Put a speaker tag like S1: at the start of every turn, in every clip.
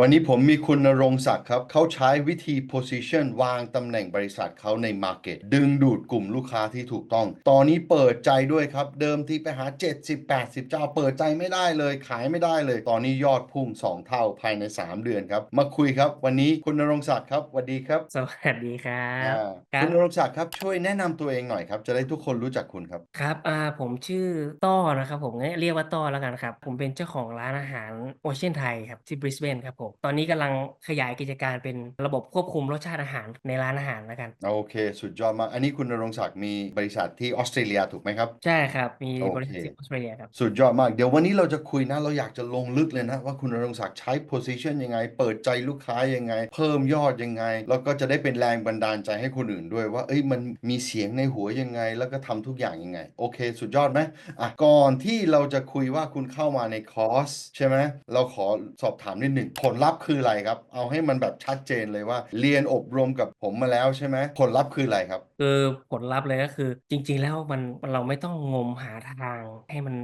S1: วันนี้ผมมีคุณณรงค์ศักดิ์ครับ เขาใช้วิธี position วางตำแหน่งบริษัทเขาใน market ดึงดูดกลุ่มลูกค้าที่ถูกต้อง ตอนนี้เปิดใจด้วยครับ เดิมที่ไปหา 70 80 เจ้าเปิดใจไม่ได้เลย ขายไม่ได้เลย ตอนนี้ยอดพุ่ง 2 เท่าภายใน 3 เดือนครับ มาคุยครับ วันนี้คุณณรงค์ศักดิ์ครับสวัสดีครับ
S2: สวัสดีครับ
S1: อ่า
S2: ครั
S1: คุ
S2: บ
S1: ณณรงค์ศักดิ์ครับช่วยแนะนำตัวเองหน่อยครับจะได้ทุกคนรู้จักคุณครับ
S2: ครับอ่าผมชื่อต้อนะครับผมงั้นเรียกว่าต้อแล้วกันครับผมเป็นเจ้าของร้านอาหารโอเชียนไทยครับที่บริสเบนครับผมตอนนี้กำลังขยายกิจการเป็นระบบควบคุมรสชาติอาหารในร้านอาหารแล้วกัน
S1: โอเค สุดยอดมาก อันนี้คุณณรงค์ศักดิ์มีบริษัทที่ออสเตรเลียถูกไหมครับ
S2: ใช่ครับ มี
S1: โอเค
S2: บริษัทที่ออสเตรเลียครับ
S1: สุดยอดมาก เดี๋ยววันนี้เราจะคุยนะ เราอยากจะลงลึกเลยนะ ว่าคุณณรงค์ศักดิ์ใช้ position ยังไง เปิดใจลูกค้ายังไง เพิ่มยอดยังไง แล้วก็จะได้เป็นแรงบันดาลใจให้คนอื่นด้วยว่า เอ้ย มันมีเสียงในหัวยังไง แล้วก็ทำทุกอย่างยังไง โอเค สุดยอดไหมอะ ก่อนที่เราจะคุยว่าคุณเข้ามาในคอร์สใช่ไหม เราขอสอบถามนิดหนึ่งผลลัพธ์คืออะไรครับ เอาให้มันแบบชัดเจนเลยว่า เรียนอบรมกับผมมาแล้วใช่ไหมผลลัพธ์คืออะไรครับ
S2: คือผลลัพธ์เลยก็คือ จริง ๆ แล้วมันเราไม่ต้องงมหาทางให้มัน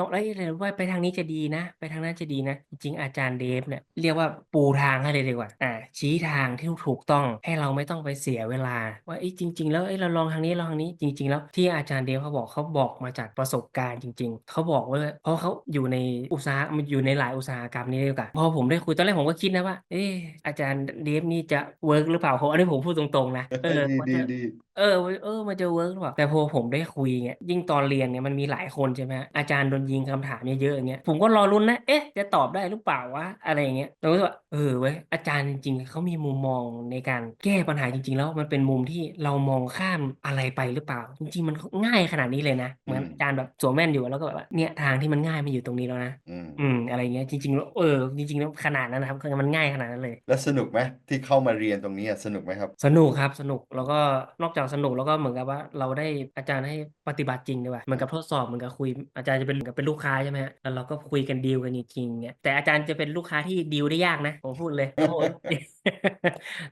S2: ต้องเอ้ยเรียนว่าไปทางนี้จะดีนะ ไปทางนั้นจะดีนะ จริงๆอาจารย์เดฟเนี่ยเรียกว่าปูทางให้เลยดีกว่าอ่าชี้ทางที่ถูกต้องให้เราไม่ต้องไปเสียเวลา ว่าเอ้ยจริง ๆ แล้วเอ้ยเราลองทางนี้ลองทางนี้จริง ๆ แล้วที่อาจารย์เดฟเขาบอกเขาบอกมาจากประสบการณ์จริง ๆเขาบอกว่าเพราะเขาอยู่ในอุตสาหมันอยู่ในหลายอุตสาหกรรมนี้ด้วยกันพอผมได้คุยตอนแรกผมก็คิดนะว่าเอออาจารย์เดฟนี่จะเวิร์กหรือเปล่าผมอันนี้ผมพูดตรงๆนะเออ
S1: ดี
S2: ว่า
S1: ดี
S2: จะ
S1: ดี
S2: เออเออมันจะเวิร์กหรือเปล่าแต่พอผมได้คุยเงี้ยยิ่งตอนเรียนเนี่ยมันมีหลายคนใช่ไหมอาจารย์โดนยิงคำถามเยอะๆอย่างเงี้ยผมก็รอรุ้นนะเอ๊ะจะตอบได้หรือเปล่าวะอะไรอย่างเงี้ยเราก็รู้สึกว่าเออเว้ยอาจารย์จริงๆเขามีมุมมองในการแก้ปัญหาจริง ๆ แล้วมันเป็นมุมที่เรามองข้ามอะไรไปหรือเปล่า จริงๆมันง่ายขนาดนี้เลยนะเหมือนอาจารย์แบบสวมแว่นอยู่แล้วก็แบบว่าเนี่ยทางที่มันง่ายมันอยู่ตรงนี้แล้วนะ
S1: อืม
S2: อืมอะไรเงี้ยจริงๆแล้วเออจริงๆแล้วขนาดนั้นนะครับคือมันง่ายขนาดนั้นเลย
S1: แล้วสนุกไหมที่เข้ามาเรียนตรงนี้อะสนุกไหมครับ
S2: สนุกครับสนุกแล้วก็นอกจากสนุกแล้วก็เหมือนกับว่าเราได้อาจารย์ให้ปฏิบัติจริงด้วยว่าเหมือนกับทดสอบเหมือนกับคุยอาจารย์จะเป็นกับเป็นลูกค้าใช่ไหมฮะแล้วเราก็คุยกันดีลกันจริงๆเนี่ยแต่อาจารย์จะเป็นลูกค้าที่ดีลได้ยากนะผมพูดเลยเพราะผม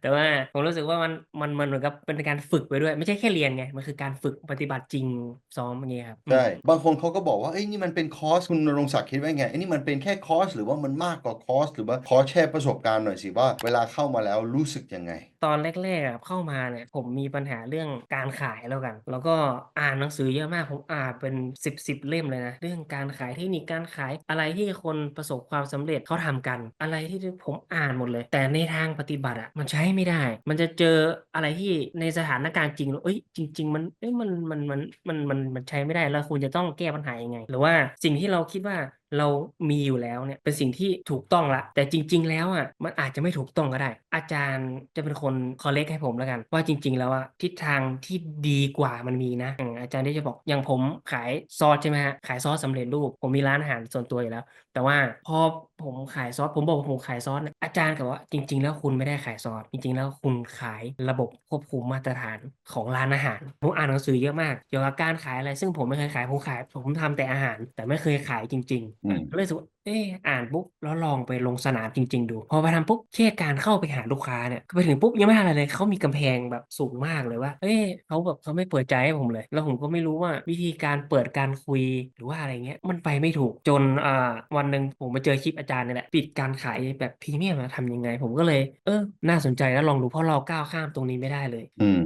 S2: แต่ว่าผมรู้สึกว่ามันมันมันเหมือนกับเป็นการฝึกไปด้วย ไม่ใช่แค่เรียนไง มันคือการฝึกปฏิบัติจริงซ้อมอย่างเงี้ยครับอืม
S1: ใช่บางคนเขาก็บอกว่าเอ้ยนี่มันเป็นคอร์สคุณณรงค์ศักดิ์คิดว่าไงไอ้นี่มันเป็นแค่คอร์สหรือว่ามันมากกว่าคอร์สหรือว่าขอแชร์ประสบการณ์หน่อยสิว่า เวลาเข้ามาแล้วรู้สึกยังไง
S2: ตอนแรกๆอะเข้ามาเนี่ยผมมีปัญหาเรื่องการขายแล้วกัน แล้วก็อ่านหนังสือเยอะมากผมอ่านเป็นสิบสิบเล่มเลยนะเรื่องการขายเทคนิคการขายอะไรที่คนประสบความสำเร็จเขาทำกัน อะไรที่ผมอ่านหมดเลย แต่ในทางปฏิบัติอะมันใช้ไม่ได้ มันจะเจออะไรที่ในสถานการณ์จริงแล้วเอ้ยจริง ๆ มันเอ้ยมันมันมันมันมันมันใช้ไม่ได้แล้วคุณจะต้องแก้ปัญหายังไง หรือว่าสิ่งที่เราคิดว่า เรามีอยู่แล้วเนี่ยเป็นสิ่งที่ถูกต้องละ แต่จริง ๆ แล้วอะมันอาจจะไม่ถูกต้องก็ได้ อาจารย์จะเป็นคนคอลเลกให้ผมแล้วกัน ว่าจริง ๆ แล้วอะทิศทางที่ดีกว่ามันมีนะอาจารย์ที่จะบอกอย่างผมขายซอสใช่ไหมฮะขายซอสสำเร็จรูปผมมีร้านอาหารส่วนตัวอยู่แล้ว แต่ว่าพอผมขายซอสผมบอกว่าผมขายซอสอาจารย์กับว่าจริง ๆ แล้วคุณไม่ได้ขายซอสจริง ๆ แล้วคุณขายระบบควบคุมมาตรฐานของร้านอาหารผมอ่านหนังสือเยอะมากเกี่ยวกับการขายอะไร ซึ่งผมไม่เคยขายผมขายผมทำแต่อาหาร แต่ไม่เคยขายจริง ๆก็เลยรู้สึกว่าเอออ่านปุ๊บแล้วลองไปลงสนามจริง ๆ ดู พอไปทำปุ๊บแค่การเข้าไปหาลูกค้าเนี่ยไปถึงปุ๊บยังไม่ทันอะไรเลยเขามีกำแพงแบบสูงมากเลยว่า เอ้ยเขาแบบเขาไม่เปิดใจให้ผมเลย แล้วผมก็ไม่รู้ว่าวิธีการเปิดการคุยหรือว่าอะไรเงี้ยมันไปไม่ถูกจนอ่าวันหนึ่งผมไปเจอคลิปอาจารย์นี่แหละปิดการขายแบบพรีเมียมมาทำยังไง ผมก็เลย เออ น่าสนใจแล้วลองดูเพราะเราก้าวข้ามตรงนี้ไม่ได้เลย
S1: อืม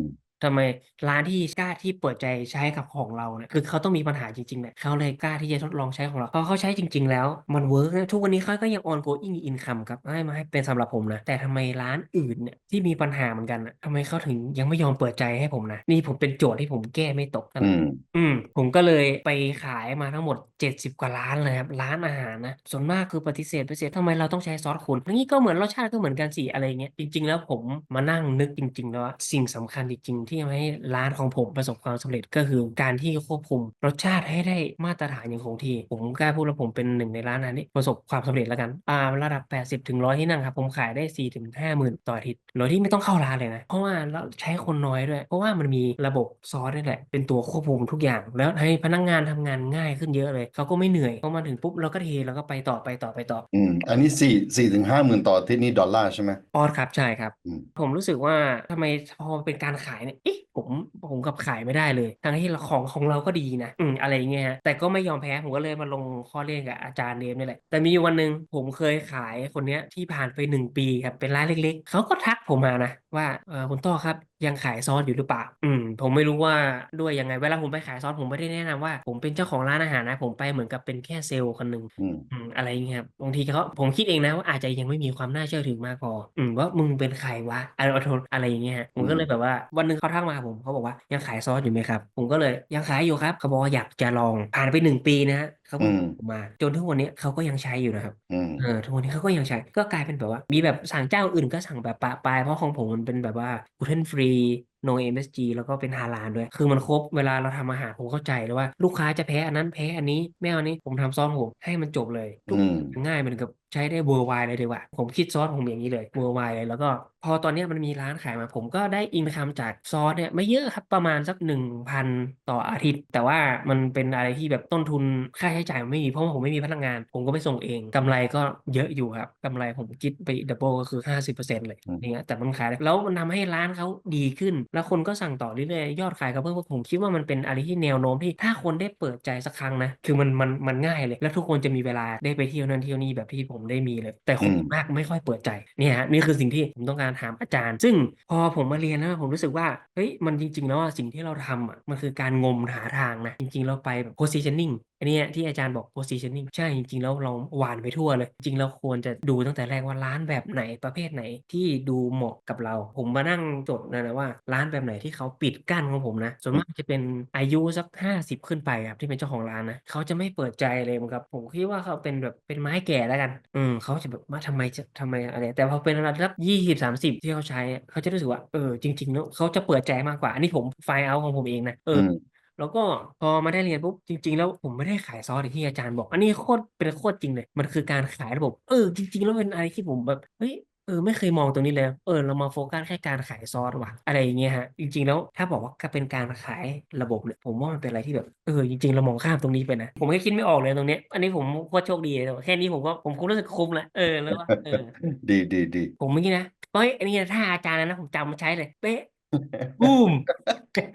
S2: ทำไมร้านที่กล้าที่เปิดใจใช้กับของเราเนี่ยคือเขาต้องมีปัญหาจริงๆเนี่ยเขาเลยกล้าที่จะทดลองใช้ของเราพอเขาใช้จริง ๆ แล้วมันเวิร์กนะทุกวันนี้เขาก็ยัง ongoing income ครับให้มาให้เป็นสำหรับผมนะแต่ทำไมร้านอื่นเนี่ยที่มีปัญหาเหมือนกันน่ะทำไมเขาถึงยังไม่ยอมเปิดใจให้ผมนะนี่ผมเป็นโจทย์ที่ผมแก้ไม่ตกนั่นแห
S1: อื
S2: ละ
S1: ม
S2: อืมผมก็เลยไปขายมาทั้งหมด 70 กว่าร้านเลยครับร้านอาหารนะส่วนมากคือปฏิเสธปฏิเสธทำไมเราต้องใช้ซอสคุณทั้งนี้ก็เหมือนรสชาติก็เหมือนกันสิอะไรเงี้ยจริง ๆ แล้วผมมานั่งนึกจริง ๆ แล้วว่าสิ่งสำคัญจริงๆที่ทำให้ร้านของผมประสบความสำเร็จก็คือการที่ควบคุมรสชาติให้ได้มาตรฐานอย่างคงที่ ผมกล้าพูดว่าผมเป็นหนึ่งในร้านนั้นที่ประสบความสำเร็จแล้วกันอ่าระดับ 80ถึง100 ที่นั่งครับ ผมขายได้ 4 ถึง5หมื่นต่ออาทิตย์โดยที่ไม่ต้องเข้าร้านเลยนะ เพราะว่าเราใช้คนน้อยด้วย เพราะว่ามันมีระบบซอสนี่แหละ เป็นตัวควบคุมทุกอย่าง แล้วให้พนักงานทำงานง่ายขึ้นเยอะเลย เขาก็ไม่เหนื่อยพอมาถึงปุ๊บเราก็เทแล้วก็ไปต่อไปต่อไปต่อ
S1: อืมอันนี้สี่สี่ถึงห้าหมื่นต่ออาทิตย์นี่ดอลลาร์ใช่ไหม
S2: ออสครับใช่ครับ
S1: อืม
S2: ผมรู้สึกว่าทำไมพอเป็นการขายเนี่ยเอ๊ะผมผมผมกลับขายไม่ได้เลย ทั้งที่ของของเราก็ดีนะอืมอะไรอย่างเงี้ยครับแต่ก็ไม่ยอมแพ้ผมก็เลยมาลงข้อเรียนกับอาจารย์เดฟนี่แหละแต่มีอยู่วันหนึ่งผมเคยขายคนเนี้ยที่ผ่านไป 1 ปีครับเป็นร้านเล็ก ๆเขาก็ทักผมมานะว่าเอ่อ"คุณต้อครับยังขายซอสอยู่หรือเปล่า?"อืม ผมไม่รู้ว่าด้วยยังไง เวลาผมไปขายซอสผมไม่ได้แนะนำว่า ผมเป็นเจ้าของร้านอาหารนะ ผมไปเหมือนกับเป็นแค่เซลส์คนหนึ่ง
S1: อืม
S2: อืมอะไรอย่างเงี้ยครับ บางทีเขาผมคิดเองนะว่าอาจจะยังไม่มีความน่าเชื่อถือมากพอ อืมว่ามึงเป็นใครวะอะไรวะโทนอะไรอย่างเงี้ยครับผ
S1: อื
S2: มก็เลย
S1: ม
S2: แบบว่าวันหนึ่งเขาทักมาหาผมเขาบอกว่า"ยังขายซอสอยู่ไหมครับ?"ผมก็เลย"ยังขายอยู่ครับ"เขาบอกว่า"อยากจะลอง"ผ่านไปหนึ่งปีนะฮะ เขา
S1: อื
S2: ก็
S1: ม
S2: ส่งมาจนทุกวันนี้เขาก็ยังใช้อยู่นะครับ
S1: อืม
S2: เออทุกวันนี้เขาก็ยังใช้ก็กลายเป็นแบบว่า มีแบบสั่งเจ้าอื่นก็สั่งแบบประปรายเพราะของผมมันเป็นแบบว่า gluten free no MSG แล้วก็เป็นฮาลาลด้วย คือมันครบเวลาเราทำอาหารผมเข้าใจเลยว่าลูกค้าจะแพ้อันนั้นแพ้อันนี้ไม่เอาอันนี้ผมทำซอสของผมให้มันจบเลย
S1: อ
S2: ทุกือย่าง
S1: ม
S2: ง่ายเหมือนกับใช้ได้ worldwide เลยดีกว่า ผมคิดซอสผมอย่างงี้เลย worldwide เลยแล้วก็พอตอนเนี้ยมันมีร้านขายมา ผมก็ได้อินคัมจากซอสเนี่ยไม่เยอะครับประมาณสัก 1,000 ต่ออาทิตย์ แต่ว่ามันเป็นอะไรที่แบบต้นทุนค่าใช้จ่ายมันไม่มีเพราะว่าผมไม่มีพนักงาน ผมก็ไปส่งเองกำไรก็เยอะอยู่ครับกำไรผมคิดไปดับเบิลก็คือ 50%เลย
S1: อืม
S2: อย่างเงี้ยแต่มันขายได้แล้วมันทำให้ร้านเขาดีขึ้น แล้วคนก็สั่งต่อเรื่อยๆยอดขายก็เพิ่มผมคิดว่ามันเป็นอะไรที่แนวโน้มที่ถ้าคนได้เปิดใจสักครั้งนะคือมันมันมันง่ายเลย แล้วทุกคนจะมีเวลาได้ไปเที่ยวนั่นเที่ยวนี่แบบที่ผมได้มีเลย แต่ค
S1: อื
S2: น
S1: ม
S2: ส่วนมากไม่ค่อยเปิดใจเนี่ยครับนี่คือสิ่งที่ผมต้องการถามอาจารย์ ซึ่งพอผมมาเรียนแล้วผมรู้สึกว่าเฮ้ยมันจริงๆแล้วอะสิ่งที่เราทำอะมันคือการงมหาทางนะจริงๆเราไปแบบ positioning อันนี้ที่อาจารย์บอก positioning ใช่จริงๆแล้วเราหวานไปทั่วเลย จริงๆเราควรจะดูตั้งแต่แรกว่าร้านแบบไหนประเภทไหนที่ดูเหมาะกับเรา ผมมานั่งจดเลยนะว่าร้านแบบไหนที่เขาปิดกั้นของผมนะส่วนมากจะเป็นอายุสัก 50 ขึ้นไปครับที่เป็นเจ้าของร้านนะเขาจะไม่เปิดใจเลยเหมือนกับผมคิดว่าเขาเป็นแบบเป็นไม้แก่แล้วกัน อืมเขาจะแบบว่าทำไมจะทำไมอะไร แต่พอเป็นระดับสัก20-30ที่เขาใช้เขาจะรู้สึกว่าเออจริงๆแล้วเขาจะเปิดใจมากกว่า อันนี้ผม find out ของผมเองนะเอ
S1: อ
S2: แล้วก็พอมาได้เรียนปุ๊บจริง ๆ แล้วผมไม่ได้ขายซอสอย่างที่อาจารย์บอก อันนี้โคตรเป็นโคตรจริงเลย มันคือการขายระบบเออจริง ๆ แล้วเป็นอะไรที่ผมแบบเฮ้ยเออไม่เคยมองตรงนี้เลย เออเรามาโฟกัสแค่การขายซอสว่ะอะไรอย่างเงี้ยครับจริงๆแล้วถ้าบอกว่าเป็นการขายระบบเนี่ยผมว่ามันเป็นอะไรที่แบบเออจริงๆเรามองข้ามตรงนี้ไปนะผมก็คิดไม่ออกเลยตรงเนี้ยอันนี้ผมโคตรโชคดีเลยแค่นี้ผมก็ผมก็รู้สึกคุ้มแล้วเออแล้วก็เออ
S1: ดีๆๆ
S2: ผมเมื่อกี้นะเฮ้ยอันนี้ท่าอาจารย์นะผมจำมาใช้เลยเป๊ะ บูม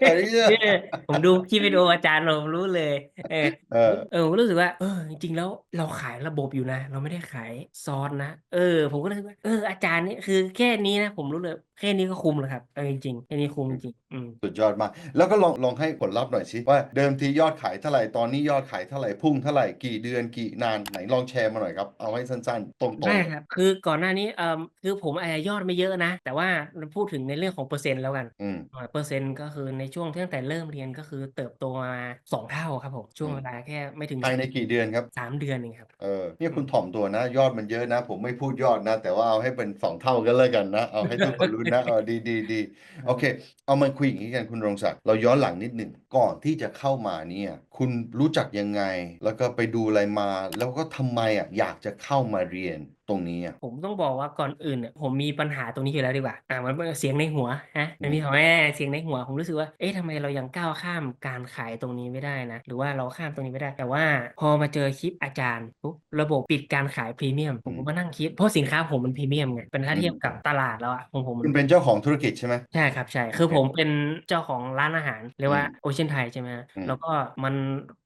S1: ไอ้เหี้ย
S2: เออผมดูคลิปวิดีโออาจารย์ผมรู้เลย เออ
S1: เออ
S2: เออผมก็รู้สึกว่า เออ จริงๆแล้วเราขายระบบอยู่นะ เราไม่ได้ขายซอสนะ เออ ผมก็เลยรู้สึกว่า เออ อาจารย์นี่คือแค่นี้นะ ผมรู้เลย แค่นี้ก็คุ้มแล้วครับเอาจริงๆแค่นี้คุ้มจริงๆอืม
S1: สุดยอดมาก แล้วก็ลองลองให้ผลลัพธ์หน่อยสิว่าเดิมทียอดขายเท่าไรตอนนี้ยอดขายเท่าไรพุ่งเท่าไรกี่เดือนกี่นานไหนลองแชร์มาหน่อยครับ เอาให้สั้นๆ ตรง
S2: ได้
S1: ๆ
S2: ครับ คือก่อนหน้านี้เอ่อคือผมอาจจะยอดไม่เยอะนะ แต่ว่าเราพูดถึงในเรื่องของเปอร์เซ็นต์แล้วกัน
S1: อืม
S2: อ่าเปอร์เซ็นต์ก็คือในช่วงตั้งแต่เริ่มเรียนก็คือเติบโตมา2เท่าครับผม ช่วง
S1: อืม
S2: เวลาแค่ไม่ถึง
S1: ภายในกี่เดือนครับ?
S2: 3เดือนเองครับ
S1: เออเนี่
S2: อื
S1: ยคุณ
S2: ม
S1: ถ่อมตัวนะ ยอดมันเยอะนะ ผมไม่พูดยอดนะ แต่ว่าเอาให้เป็น2เท่าก็แล้วกันนะ เอาให้ทุกคนรู้นะเออดีดีดีโอเค เอามาคุยอย่างนี้กันคุณรงศักดิ์เราย้อนหลังนิดหนึ่งก่อนที่จะเข้ามาเนี่ยคุณรู้จักยังไง แล้วก็ไปดูอะไรมา แล้วก็ทำไมอะอยากจะเข้ามาเรียนตรงนี้อะ?
S2: ผมต้องบอกว่าก่อนอื่นเนี่ยผมมีปัญหาตรงนี้อยู่แล้วดีกว่าอ่ามันเป็นเสียงในหัวนะ
S1: อื
S2: มันมี
S1: ม
S2: คำว่าเสียงในหัวผมรู้สึกว่าเอ๊ะทำไมเรายังก้าวข้ามการขายตรงนี้ไม่ได้นะ หรือว่าเราข้ามตรงนี้ไม่ได้ แต่ว่าพอมาเจอคลิปอาจารย์ปุ๊บระบบปิดการขายพรีเมียมผ
S1: อื
S2: มก็
S1: ม
S2: มานั่งคิดเพราะสินค้าผมมันพรีเมียมไงเป็นถ้า
S1: อื
S2: เทียบ
S1: ม
S2: กับตลาดแล้วอะของผมมั
S1: คุ
S2: น
S1: ณเป็นเจ้าของธุรกิจใช่ไหม?
S2: ใช่ครับใช่คือ
S1: โอเค
S2: ผมเป็นเจ้าของร้านอาหารเรีย
S1: อื
S2: กว่า
S1: ม
S2: Ocean Thai ใช่ไหมครับ
S1: อื
S2: แล้ว
S1: ม
S2: ก็มัน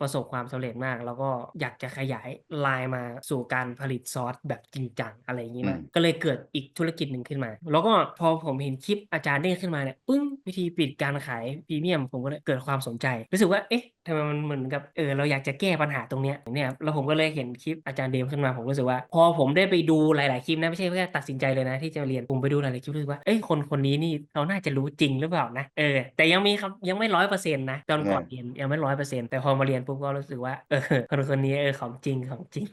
S2: ประสบความสำเร็จมาก แล้วก็อยากจะขยายไลน์มาสู่การผลิตซอสแบบจริงจังอะไรอย่างงี้มาก
S1: อืม
S2: ก็เลยเกิดอีกธุรกิจหนึ่งขึ้นมา แล้วก็พอผมเห็นคลิปอาจารย์เด้งขึ้นมาเนี่ยปึ้งวิธีปิดการขายพรีเมียมผมก็เลยเกิดความสนใจ รู้สึกว่าเอ๊ะทำไมมันเหมือนกับเออเราอยากจะแก้ปัญหาตรงเนี้ยเนี่ยครับแล้วผมก็เลยเห็นคลิปอาจารย์เดฟขึ้นมาผมรู้สึกว่า พอผมได้ไปดูหลาย ๆ คลิปนะไม่ใช่แค่ตัดสินใจเลยนะ ที่จะเรียนผมไปดูหลาย ๆ คลิปรู้สึกว่าเอ๊ะคนคนนี้นี่เขาน่าจะรู้จริงหรือเปล่านะเออแต่ยังมีคำยังไม่100%นะตอน
S1: เอ
S2: ก่อน
S1: อ
S2: เรียนยังไม่100%แต่พอมาเรียนปุ๊บก็รู้สึกว่าเออคนคนนี้เออของจริงของจริง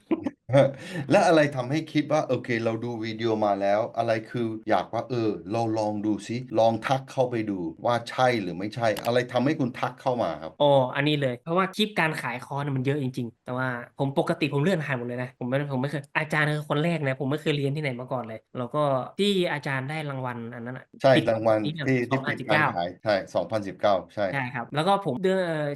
S1: แล้วอะไรทำให้คิดว่า โอเค เราดูวิดีโอมาแล้ว อะไรคืออยากว่า เออ เราลองดูซิ ลองทักเข้าไปดูว่าใช่หรือไม่ใช่ อะไรทำให้คุณทักเข้ามาครับ?
S2: อ๋อ อันนี้เลย เพราะว่าคลิปการขายคอร์สเนี่ยมันเยอะจริง ๆ แต่ว่าผมปกติผมเลื่อนผ่านหมดเลยนะ ผมไม่ผมไม่เคยอาจารย์คือคนแรกนะ ผมไม่เคยเรียนที่ไหนมาก่อนเลย แล้วก็ที่อาจารย์ได้รางวัลอันนั้นน่ะ
S1: ใช่
S2: ปิด
S1: รางวัล
S2: พรีเมียม
S1: ที่
S2: ส
S1: ที
S2: อ่งพั
S1: ปิ
S2: น
S1: ด
S2: สิบ
S1: กา
S2: เก้า
S1: รขายใช่2019ใช่
S2: ใช่ครับ แล้วก็ผมเดอ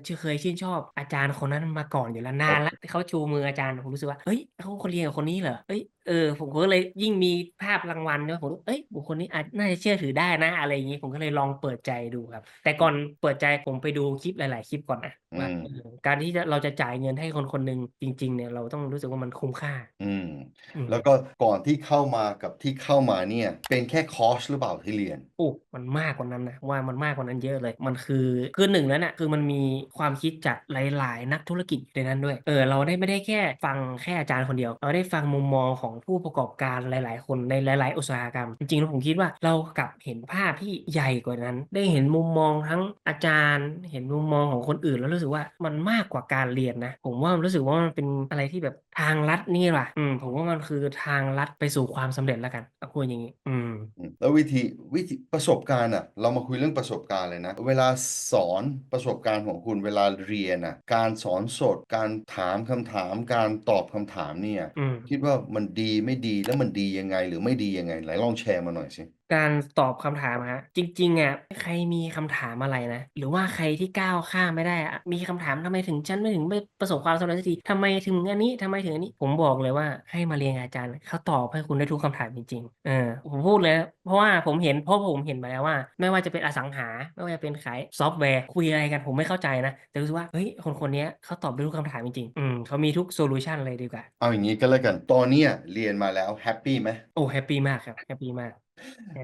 S2: ชื่อเคยชื่นชอบอาจารย์คนนั้นมาก่อนอยู่แล้วนานแล้วที่เขาชูมืออาจารย์ผมรู้สึกว่าเฮ้ยเขาคนเรียนกับคนนี้เหรอ?เฮ้ย เเออ ผมก็เลยยิ่งมีภาพรางวัลด้วยผมเอ้ยบุคคลนี้อาจน่าจะเชื่อถือได้นะ อะไรอย่างงี้ ผมก็เลยลองเปิดใจดูครับ แต่ก่อนเปิดใจผมไปดูคลิปหลาย ๆ คลิปก่อนนะว่า
S1: อืม
S2: เออการที่จะเราจะจ่ายเงินให้คนคนหนึ่งจริง ๆ เนี่ยเราต้องรู้สึกว่ามันคุ้มค่า
S1: อืม
S2: อืม
S1: แล้วก็ก่อนที่เข้ามากับที่เข้ามาเนี่ย เป็นแค่คอร์สหรือเปล่าที่เรียน
S2: โอ้มันมากกว่านั้นนะว่ามันมากกว่านั้นเยอะเลย มันคือคือหนึ่งแล้วน่ะคือมันมีความคิดจากหลาย ๆ นักธุรกิจอยู่ในนั้นด้วย เออ เราได้ไม่ได้แค่ฟังแค่อาจารย์คนเดียว เราได้ฟังมุมมองของผู้ประกอบการหลาย ๆ คนในหลาย ๆ อุตสาหกรรม จริงๆแล้วผมคิดว่าเรากลับเห็นภาพที่ใหญ่กว่านั้น ได้เห็นมุมมองทั้งอาจารย์ เห็นมุมมองของคนอื่นแล้วรู้สึกว่ามันมากกว่าการเรียนนะ ผมว่ามันรู้สึกว่ามันเป็นอะไรที่แบบทางลัดนี่ว่ะอืมผมว่ามันคือทางลัดไปสู่ความสำเร็จแล้วกันเอาพูดอย่างนี้อืม
S1: อืม แล้ววิธีวิธีประสบการณ์อะ เรามาคุยเรื่องประสบการณ์เลยนะ เวลาสอนประสบการณ์ของคุณเวลาเรียนอะ การสอนสด การถามคำถาม การตอบคำถามเนี่ย
S2: อืม
S1: คิดว่ามันดีไม่ดีแล้วมันดียังไงหรือไม่ดียังไงไหนลองแชร์มาหน่อยสิ
S2: การตอบคำถามอะฮะ จริงๆอะใครมีคำถามอะไรนะ หรือว่าใครที่ก้าวข้ามไม่ได้อะมีคำถามทำไมถึงฉันไม่ถึงไม่ประสบความสำเร็จสักทีทำไมถึงอันนี้ทำไมถึงอันนี้ ผมบอกเลยว่าให้มาเรียนกับอาจารย์เขาตอบให้คุณได้ทุกคำถามจริงๆเออผมพูดเลยนะเพราะว่าผมเห็นเพราะผมเห็นมาแล้วว่า ไม่ว่าจะเป็นอสังหา ไม่ว่าจะเป็นขายซอฟต์แวร์คุยอะไรกันผมไม่เข้าใจนะ แต่รู้สึกว่าเฮ้ยคนคนๆเนี้ยเขาตอบได้ทุกคำถามจริงๆอืมเขามีทุกโซลูชันเลยดีกว่า
S1: เอาอย่างนี้ก็แล้วกันตอนเนี้ยเรียนมาแล้วแฮปปี้ไหม
S2: โอ้แฮปปี้มากครับแฮปปี้มาก happy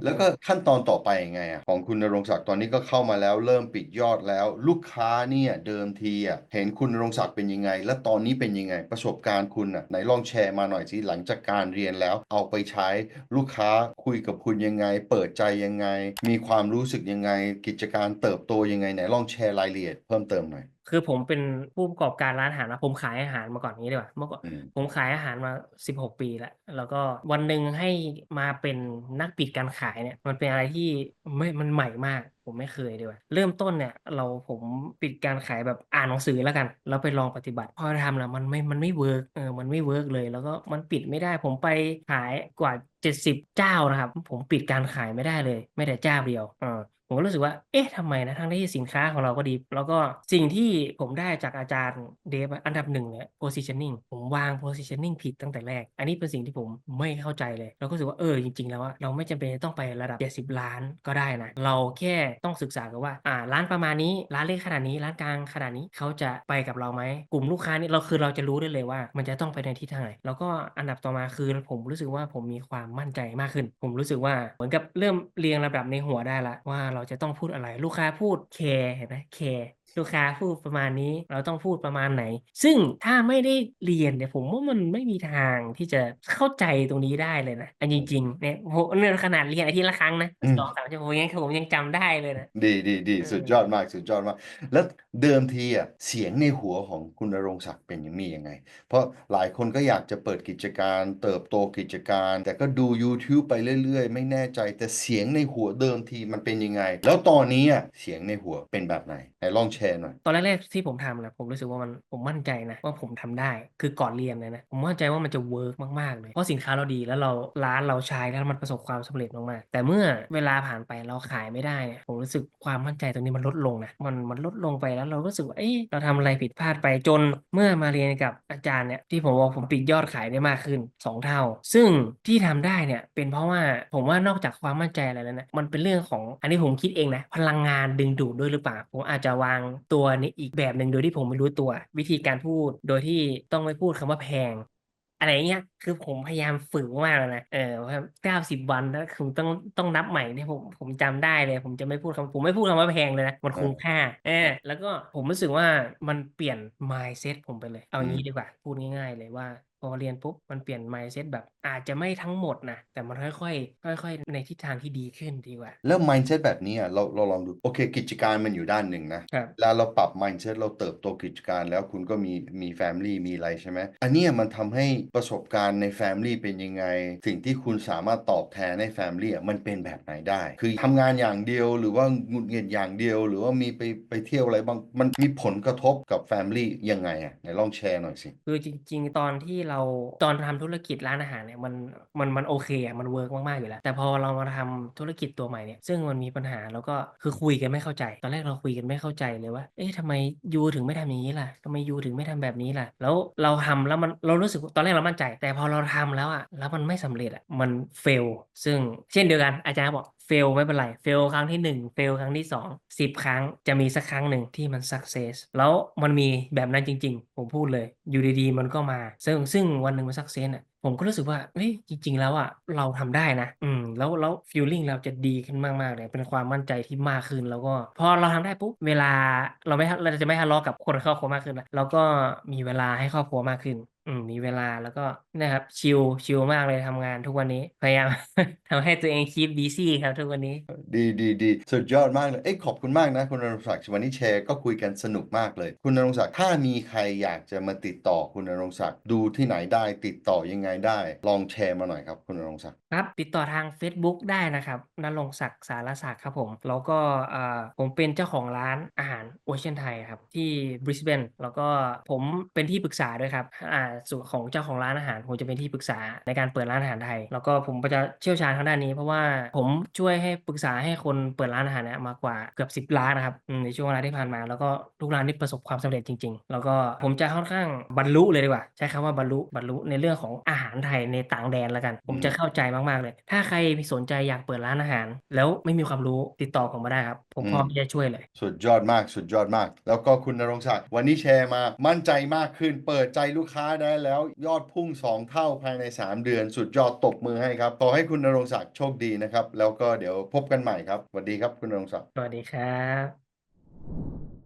S1: แล้วก็ขั้นตอนต่อไปยังไงอะของคุณณรงศักดิ์ตอนนี้ก็เข้ามาแล้ว เริ่มปิดยอดแล้ว ลูกค้าเนี่ยเดิมทีอะเห็นคุณณรงศักดิ์เป็นยังไง และตอนนี้เป็นยังไง ประสบการณ์คุณอะไหนลองแชร์มาหน่อยสิหลังจากการเรียนแล้ว เอาไปใช้ลูกค้าคุยกับคุณยังไง เปิดใจยังไง มีความรู้สึกยังไง กิจการเติบโตยังไงไหนลองแชร์รายละเอียดเพิ่มเติมหน่อย
S2: คือผมเป็นผู้ประกอบการร้านอาหารนะผมขายอาหารมาก่อนนี้ดีกว่าเมื่อก่อน
S1: อืม
S2: ผมขายอาหารมา16ปีแล้วแล้วก็วันหนึ่งให้มาเป็นนักปิดการขายเนี่ยมันเป็นอะไรที่ไม่มันใหม่มากผมไม่เคยดีกว่าเริ่มต้นเนี่ยเราผมปิดการขายแบบอ่านหนังสือแล้วกัน แล้วไปลองปฏิบัติพอทำแล้วมันไม่มันไม่เวิร์กเออมันไม่เวิร์กเลย แล้วก็มันปิดไม่ได้ผมไปขายกว่า 70 เจ้านะครับ ผมปิดการขายไม่ได้เลย ไม่แต่เจ้าเดียวเออ ผมก็รู้สึกว่า เอ๊ะทำไมนะ ทั้งที่สินค้าของเราก็ดี แล้วก็สิ่งที่ผมได้จากอาจารย์เดฟอันดับหนึ่งเนี่ย positioning ผมวาง positioning ผิดตั้งแต่แรก อันนี้เป็นสิ่งที่ผมไม่เข้าใจเลย เราก็รู้สึกว่า เออ จริง ๆ แล้วอะเราไม่จำเป็นต้องไประดับ 70 ล้านก็ได้นะ เราแค่ต้องศึกษากันว่า อ่า ร้านประมาณนี้ ร้านเล็กขนาดนี้ ร้านกลางขนาดนี้ เขาจะไปกับเราไหม กลุ่มลูกค้านี่เราคือเราจะรู้ได้เลยว่า มันจะต้องไปในทิศทางไหน แล้วก็อันดับต่อมาคือผมรู้สึกว่าผมมีความมั่นใจมากขึ้น ผมรู้สึกว่าเหมือนกับเริ่มเรียงลำดับในหัวได้ละว่าเราราจะต้องพูดอะไร ลูกค้าพูดแคร์เห็นไหมแคร์ ลูกค้าพูดประมาณนี้เราต้องพูดประมาณไหน ซึ่งถ้าไม่ได้เรียนเนี่ยผมว่ามันไม่มีทางที่จะเข้าใจตรงนี้ได้เลยนะอันจริงๆเนี่ยโหเนี่ยขนาดเรียนอาทิตย์ละครั้งนะ
S1: อืม
S2: สองสามชั่วโมงยังผมยังจำได้เลยนะ
S1: ดีดีดี
S2: เออ
S1: สุดยอดมากสุดยอดมาก แล้วเดิมทีอะเสียงในหัวของคุณณรงค์ศักดิ์เป็นอย่างนี้ยังไง เพราะหลายคนก็อยากจะเปิดกิจการเติบโตกิจการ แต่ก็ดู YouTube ไปเรื่อย ๆ ไม่แน่ใจแต่เสียงในหัวเดิมทีมันเป็นยังไง แล้วตอนนี้อะเสียงในหัวเป็นแบบไหนไหนลองแชร์หน่อย
S2: ตอนแรกๆที่ผมทำนะผมรู้สึกว่ามันผมมั่นใจนะว่าผมทำได้ คือก่อนเรียนเลยนะผมมั่นใจว่ามันจะเวิร์กมากๆเลยเพราะสินค้าเราดีแล้วเราร้านเราใช้แล้วมันประสบความสำเร็จมากๆแต่เมื่อเวลาผ่านไปเราขายไม่ได้เนี่ยผมรู้สึกความมั่นใจตรงนี้มันลดลงนะมันมันลดลงไปแล้วเรารู้สึกว่าเอ๊ะเราทำอะไรผิดพลาดไปจนเมื่อมาเรียนกับอาจารย์เนี่ยที่ผมบอกผมปิดยอดขายได้มากขึ้นสองเท่า ซึ่งที่ทำได้เนี่ยเป็นเพราะว่าผมว่านอกจากความมั่นใจอะไรแล้วนะมันเป็นเรื่องของอันนี้ผมคิดเองนะพลังงานดึงดูดด้วยหรือเปล่าผมอาจจะวางตัวนี้อีกแบบหนึ่งโดยที่ผมไม่รู้ตัว วิธีการพูดโดยที่ต้องไม่พูดคำว่าแพง อะไรเงี้ยคือผมพยายามฝึกมากเลยนะเออว่าเก้าสิบวันแล้วคือต้องต้องนับใหม่เนี่ยผมผมจำได้เลย ผมจะไม่พูดคำผมไม่พูดคำว่าแพงเลยนะมันคุ้มค่าเออแล้วก็ผมรู้สึกว่ามันเปลี่ยน mindset ผมไปเลย เอางี้ดีกว่า พูดง่าย ๆ เลยว่า พอเรียนปุ๊บมันเปลี่ยน mindset แบบอาจจะไม่ทั้งหมดนะแต่มันค่อยๆค่อย ๆ ในทิศทางที่ดีขึ้นดีกว่า
S1: แล้ว mindset แบบนี้อะเราเราลองดูโอเค กิจการมันอยู่ด้านหนึ่งนะครับ แล้วเราปรับ mindset เราเติบโตกิจการแล้วคุณก็มีมี family มีอะไรใช่ไหมอันเนี้ยมันทำให้ประสบการณ์ใน family เป็นยังไง สิ่งที่คุณสามารถตอบแทนใน family อะมันเป็นแบบไหนได้ คือทำงานอย่างเดียวหรือว่าหงุดหงิดอย่างเดียว หรือว่ามีไปไปเที่ยวอะไรบ้างมันมีผลกระทบกับ family ยังไงอะไหนลองแชร์หน่อยสิ
S2: คือจริง ๆ ตอนที่เราตอนทำธุรกิจร้านอาหารเนี่ยมันมันมันโอเคอะมันเวิร์กมากๆอยู่แล้ว แต่พอเรามาทำธุรกิจตัวใหม่เนี่ยซึ่งมันมีปัญหาแล้วก็คือคุยกันไม่เข้าใจ ตอนแรกเราคุยกันไม่เข้าใจเลยว่าเอ๊ะทำไมยูถึงไม่ทำอย่างงี้ล่ะทำไมยูถึงไม่ทำแบบนี้ล่ะ แล้วเราทำแล้วมันเรารู้สึกตอนแรกเรามั่นใจ แต่พอเราทำแล้วอะแล้วมันไม่สำเร็จอะมัน fail ซึ่งเช่นเดียวกันอาจารย์บอก fail ไม่เป็นไร fail ครั้งที่1 fail ครั้งที่2 10ครั้งจะมีสักครั้งหนึ่งที่มัน success แล้วมันมีแบบนั้นจริง ๆ ผมพูดเลย อยู่ดีๆ มันก็มา ซึ่งซึ่งวันหนึ่งมัน success อะผมก็รู้สึกว่าเฮ้ยจริง ๆ แล้วอะเราทำได้นะ อืม แล้วแล้ว feeling เราจะดีขึ้นมากๆเลยเป็นความมั่นใจที่มากขึ้นแล้วก็ พอเราทำได้ปุ๊บเวลาเราไม่เราจะไม่ทะเลาะกับคนในครอบครัวมากขึ้นแล้วแล้วก็มีเวลาให้ครอบครัวมากขึ้นอืม มีเวลาแล้วก็นะครับ ชิล ชิลมากเลยทำงานทุกวันนี้ พยายาม ทำให้ตัวเอง keep busy ครับทุกวันนี้
S1: ดีดีดีสุดยอดมากเลยเอ้ยขอบคุณมากนะ คุณนรงศักดิ์วันนี้แชร์ก็คุยกันสนุกมากเลย คุณนรงศักดิ์ถ้ามีใครอยากจะมาติดต่อคุณนรงศักดิ์ดูที่ไหนได้ติดต่อยังไงได้ ลองแชร์มาหน่อยครับ คุณนรงศักดิ์
S2: ครับ ติดต่อทางเฟซบุ๊กได้นะครับณรงค์ศักดิ์สารศักดิ์ครับผม แล้วก็อ่าผมเป็นเจ้าของร้านอาหารโอเชียนไทยครับที่บริสเบนแล้วก็ผมเป็นที่ปรึกษาด้วยครับอ่าส่วนของเจ้าของร้านอาหารผมจะเป็นที่ปรึกษาในการเปิดร้านอาหารไทย แล้วก็ผมก็จะเชี่ยวชาญทางด้านนี้ เพราะว่าผมช่วยให้ปรึกษาให้คนเปิดร้านอาหารเนี่ยมากว่าเกือบ10ร้านนะครับอืมในช่วงเวลาที่ผ่านมา แล้วก็ทุกร้านที่ประสบความสำเร็จจริง ๆ แล้วก็ผมจะค่อนข้างบรรลุเลยดีกว่า ใช้คำว่าบรรลุบรรลุในเรื่องของอาหารไทยในต่างแดนแล้วกัน ผมจะเข้าใจมากๆเลย ถ้าใครมีสนใจอยากเปิดร้านอาหาร แล้วไม่มีความรู้ติดต่อผมมาได้ครับ ผมพร้อมที่จะช่วยเลย
S1: สุดยอดมาก สุดยอดมาก แล้วก็คุณนรงศักดิ์วันนี้แชร์มามั่นใจมากขึ้น เปิดใจลูกค้าได้แล้วยอดพุ่ง 2 เท่าภายใน 3 เดือน สุดยอดตบมือให้ครับ ขอให้คุณนรงศักดิ์โชคดีนะครับ แล้วก็เดี๋ยวพบกันใหม่ครับสวัสดีครับคุณนรงศักดิ์
S2: สวัสดีครับ